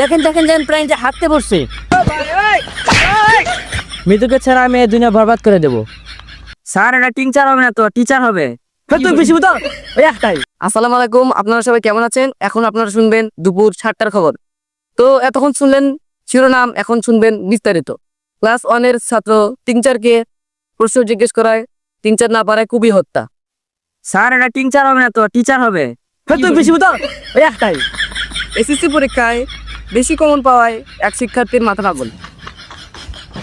দেখেন দেখেন যেন প্রাণীটা হাঁটতে বসছে। মৃত্যুকে ছাড়া আমি এই দুনিয়া বরবাদ করে দেবো। স্যার এটা টিচার হবে না তো টিচার হবে। তুই বেশি বুঝো? ওই একটাই। আসসালামু আলাইকুম আপনারা সবাই কেমন আছেন? এখন আপনারা শুনবেন দুপুর সাতটার খবর। তো এতক্ষণ শুনলেন শিরোনাম এখন শুনবেন বিস্তারিত। ক্লাস ওয়ানের ছাত্র টিচারকে প্রশ্ন জিজ্ঞেস করায় টিচার না পারায় খুবই হত্যা। স্যার এটা টিচার হবে না তো টিচার হবে। তুই বেশি বুঝো? ওই একটাই। এসএসসি পরীক্ষায় বেশি কমন পাওয়ায় এক শিক্ষার্থীর মাথা পাগল।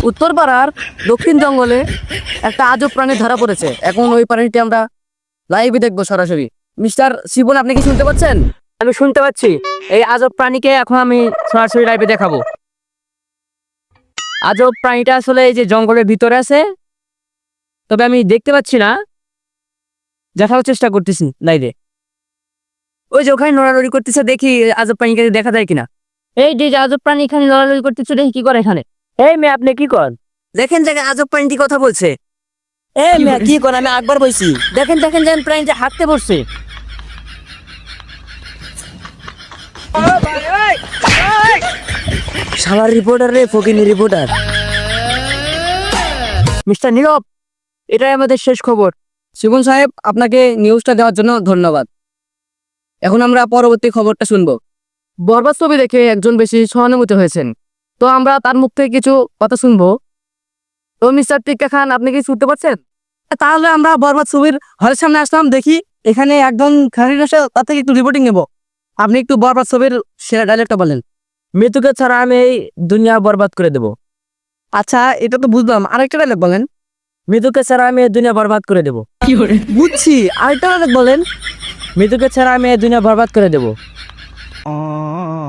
উত্তরপাড়ার দক্ষিণ জঙ্গলে একটা আজব প্রাণী ধরা পড়েছে। এখন ওই প্রাণীটি আমরা লাইভে দেখব সরাসরি। মিস্টার শিবন আপনি কি শুনতে পাচ্ছেন? আমি শুনতে পাচ্ছি। এই আজব প্রাণীকে এখন আমি সরাসরি লাইভে দেখাবো। আজব প্রাণীটা আসলে এই যে জঙ্গলের ভিতরে আছে তবে আমি দেখতে পাচ্ছি না। দেখার চেষ্টা করতেছি লাইভে ওই যে ওখানে নড়ানড়ি করতেছে দেখি আজব প্রাণীকে দেখা যায় কিনা। এই যে যে আজব প্রাণী এখানে নড়ানড়ি করতে চলে কি করে এখানে? এই মেয়ে আপনি কি করেন দেখেন দেখেন আজব প্রাণীটি কথা বলছে। এই মেয়ে কি করেন আমি একবার বলছি দেখেন দেখেন যেন প্রাণীটা হাঁটতে বসছে। শালার রিপোর্টার রে ফকিনি রিপোর্টার মিস্টার নীরব এটাই আমাদের শেষ খবর। শিবন সাহেব আপনাকে নিউজটা দেওয়ার জন্য ধন্যবাদ। এখন আমরা পরবর্তী খবরটা শুনব। বরবাদ ছবি দেখে একজন বেশি সহানুভূতি হয়েছেন। তো আমরা তার মুখ থেকে কিছু কথা শুনব। তো মিস্টার টিক্কা খান আপনি কি শুনতে পারছেন তাহলে আমরা বরবাদ ছবির হলের সামনে আসলাম দেখি এখানে একজন আসে তার থেকে একটু রিপোর্টিং নেব। আপনি একটু বরবাদ ছবির সেরা ডায়লগটা বলেন। মৃত্যুকে ছাড়া আমি এই দুনিয়া বরবাদ করে দেব। আচ্ছা এটা তো বুঝলাম। আরেকটা ডায়লগ বলেন। মৃত্যুকে ছাড়া আমি এই দুনিয়া বরবাদ করে দেব। বুঝছি। আরেকটা ডায়লগ বলেন। মৃত্যুকে ছাড়া আমি এই দুনিয়া বরবাদ করে দেব। Oh.